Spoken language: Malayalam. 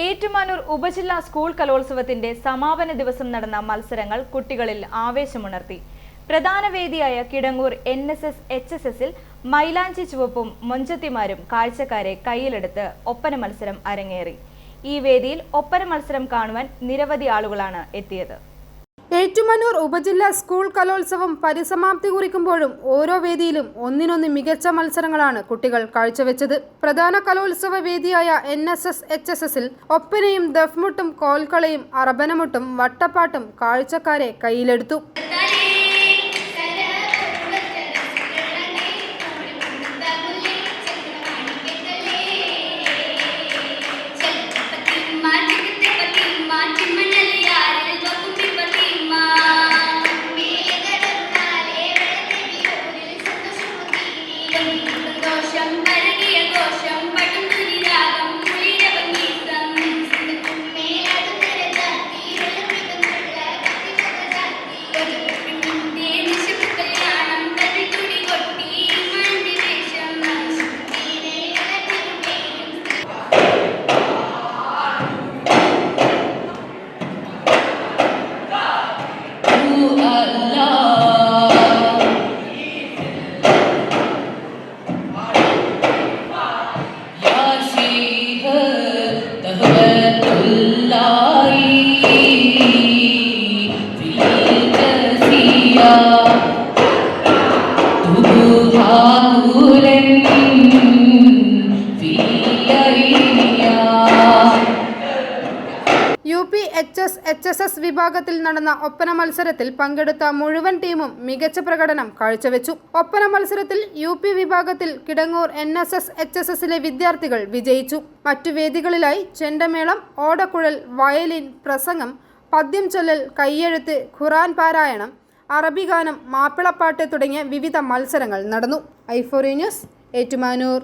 ഏറ്റുമാനൂർ ഉപജില്ലാ സ്കൂൾ കലോത്സവത്തിന്റെ സമാപന ദിവസം നടന്ന മത്സരങ്ങൾ കുട്ടികളിൽ ആവേശമുണർത്തി. പ്രധാന വേദിയായ Kidangoor N S S H S എസിൽ മൈലാഞ്ചി ചുവപ്പും മൊഞ്ചത്തിമാരും കാഴ്ചക്കാരെ കയ്യിലെടുത്ത് ഒപ്പന മത്സരം അരങ്ങേറി. ഈ വേദിയിൽ ഒപ്പന മത്സരം കാണുവാൻ നിരവധി ആളുകളാണ് എത്തിയത്. ഏറ്റുമാനൂർ ഉപജില്ലാ സ്കൂൾ കലോത്സവം പരിസമാപ്തി കുറിക്കുമ്പോഴും ഓരോ വേദിയിലും ഒന്നിനൊന്ന് മികച്ച മത്സരങ്ങളാണ് കുട്ടികൾ കാഴ്ചവെച്ചത്. പ്രധാന കലോത്സവ വേദിയായ N S S H S എസിൽ ഒപ്പനയും ദഫ്മുട്ടും കോൽക്കളയും അറബനമുട്ടും വട്ടപ്പാട്ടും കാഴ്ചക്കാരെ കയ്യിലെടുത്തു. H S H S S വിഭാഗത്തിൽ നടന്ന ഒപ്പന മത്സരത്തിൽ പങ്കെടുത്ത മുഴുവൻ ടീമും മികച്ച പ്രകടനം കാഴ്ചവെച്ചു. ഒപ്പന മത്സരത്തിൽ യു പി വിഭാഗത്തിൽ Kidangoor N S S H S എസിലെ വിദ്യാർത്ഥികൾ വിജയിച്ചു. മറ്റു വേദികളിലായി ചെണ്ടമേളം ഓടക്കുഴൽ വയലിൻ പ്രസംഗം പദ്യം ചൊല്ലൽ കയ്യെഴുത്ത് ഖുറാൻ പാരായണം അറബി ഗാനം മാപ്പിളപ്പാട്ട് തുടങ്ങിയ വിവിധ മത്സരങ്ങൾ നടന്നു. ഐഫോറി ന്യൂസ് ഏറ്റുമാനൂർ.